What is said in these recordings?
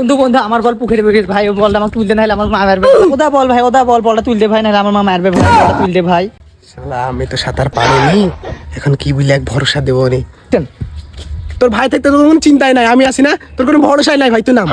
বন্ধু বন্ধু আমার বল পুকুরে বেরিয়ে ভাই ও বলটা আমাকে তুলতে নাহলে আমার মা মারবে। ওদা বল ভাই ওদা বল বলটা তুলতে ভাই নাহলে আমার মা মারবে বলটা তুলতে ভাই। শালা আমি তো সাঁতার পারিনি। এখন কি বলি এক ভরসা দেবো রে? তোর ভাই থাকতে তোর কোনো চিন্তাই নাই আমি আছি না। তোর কোনো ভরসাই নাই ভাই তুই নাম।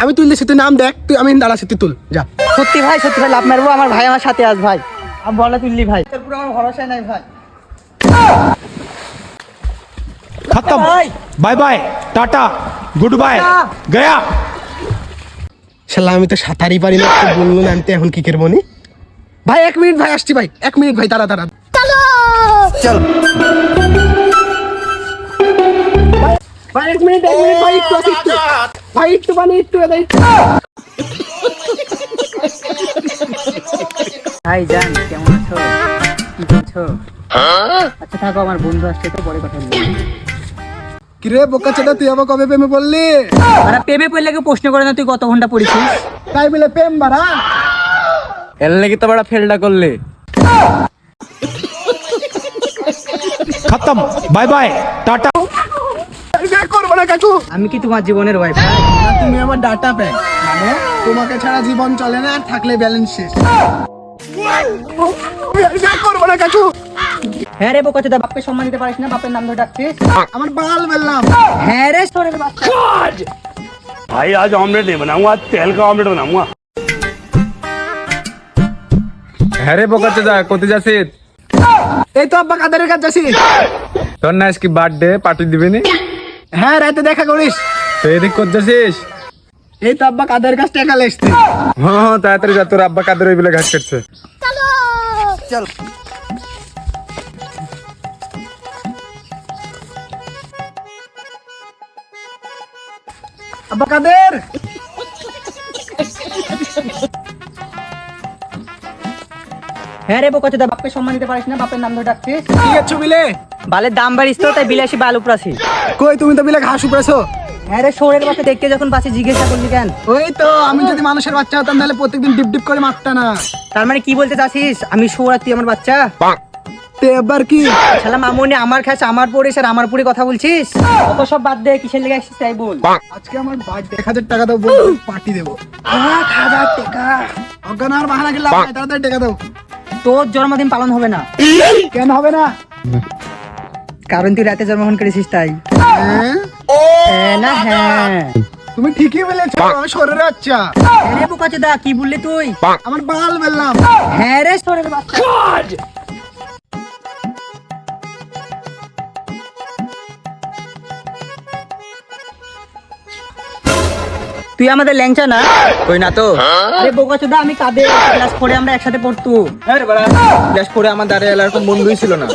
আমি তুই তুললে তুই নাম দেখ তুই আমি দাঁড়া তুই তুল যা। সত্যি ভাই সত্যি ভাই লাভ মারবো আমার ভাই আমার সাথে আস ভাই। আমি বলা তুললি ভাই। তোর পুরো আমার ভরসাই নাই ভাই। খতম। Bye bye tata. Good bye Gaya শালা আমি তো সাঁতারই পারি না তো বলল না আমি তো এখন কি করব নি ভাই এক মিনিট ভাই আসছি ভাই এক মিনিট ভাই দাঁড়া দাঁড়া। চল। ভাই এক মিনিট এক মিনিট ভাই একটু একটু। ভাই একটু মানে একটু ভাই জান কেমন আছো? কি করছ? হ্যাঁ? আচ্ছা থাকো আমার বন্ধু আসছে তো পরে কথা বলব। কিরে বোকা চাদা তুই আবার কবে প্রেমে পড়লি? আরে প্রেমে পড়লে কি প্রশ্ন করে না তুই কত ঘণ্টা পড়েছিস? তাই বলে প্রেম বারা এর লাগি তো বাড়া ফেলটা করলে। খতম বাই বাই টাটা। করব না কাকু। আমি কি তোমার জীবনের ওয়াইফ তুমি আমার ডাটা প্যাক মানে তোমাকে ছাড়া জীবন চলে না আর থাকলে ব্যালেন্স শেষ। করব না কাকু? হ্যাঁ রে বোকা চোদা বাপকে সম্মান দিতে পারিস না বাপের নাম ধরে ডাকছিস? আমার বাল বললাম। হ্যাঁ রে সরের বাচ্চা। ভাই আজ অমলেট নেই বানাউঙ্গা তেল কা অমলেট বানাউঙ্গা হ্যাঁ রে বোকা চোদা কোথায় যাচ্ছিস? এই তো আব্বা কাদারের কাছে যাচ্ছি। তোর না আজকে বার্থডে পার্টি দিবি নি? হ্যাঁ রাতে দেখা করিস। তো এদিক কোথায় যাচ্ছিস? এই তো আব্বা কাদের কাছ টাকা লেসতে হ্যাঁ হ্যাঁ তাড়াতাড়ি যা তোর আব্বা কাদের ওই বলে ঘাস কাটছে। চলো চল। আব্বা কাদের? হ্যাঁ রে বোকা চোদা বাপকে সম্মান দিতে পারিস না বাপের নাম ধরে ডাকছিস। কি করছ বিলে? বালের দাম বাড়িস তো তাই বিলাসী বাল উপরাসি কই তুমি তো বিলে ঘাস উপরেছো হ্যাঁ রে সোরের বাচ্চা দেখতে যখন পাশে জিজ্ঞাসা করলি কেন? ওই তো আমি যদি মানুষের বাচ্চা হতাম তাহলে প্রত্যেকদিন ডিপ ডিপ করে মারতা না। তার মানে কি বলতে চাচ্ছিস? আমি সোর আর তুই আমার বাচ্চা? এবার কি? শালা মামুনি আমার খাস আমার পরে আর আমার পরে কথা বলছিস? অত সব বাদ দে কিসের লেগে আসছিস তাই বল। আজকে আমার এক হাজার টাকা দাও বলব পার্টি দেবো। এক হাজার টাকা? অজ্ঞান আর বাহানা গেলে তাড়াতাড়ি টাকা দাও। তোর জন্মদিন পালন হবে না। কেন হবে না? কারণ তুই রাতে জন্মগ্রহণ করেছিস তাই। হ্যাঁ? হ্যাঁ না হ্যাঁ। তুমি ঠিকই বলেছ আমি শরীরে বাচ্চা। হ্যাঁ কি বললি তুই? আমার বাল বললাম। হ্যাঁ রে সোরের বাচ্চা। তুই আমাদের ল্যাংচা না? কই না তো? আরে বোকা চোদা আমি কাঁদে। ক্লাস ফোরে আমরা একসাথে পড়তো। ক্লাস ফোরে আমার দাঁড়িয়ে এলাকার বন্ধুই ছিল না।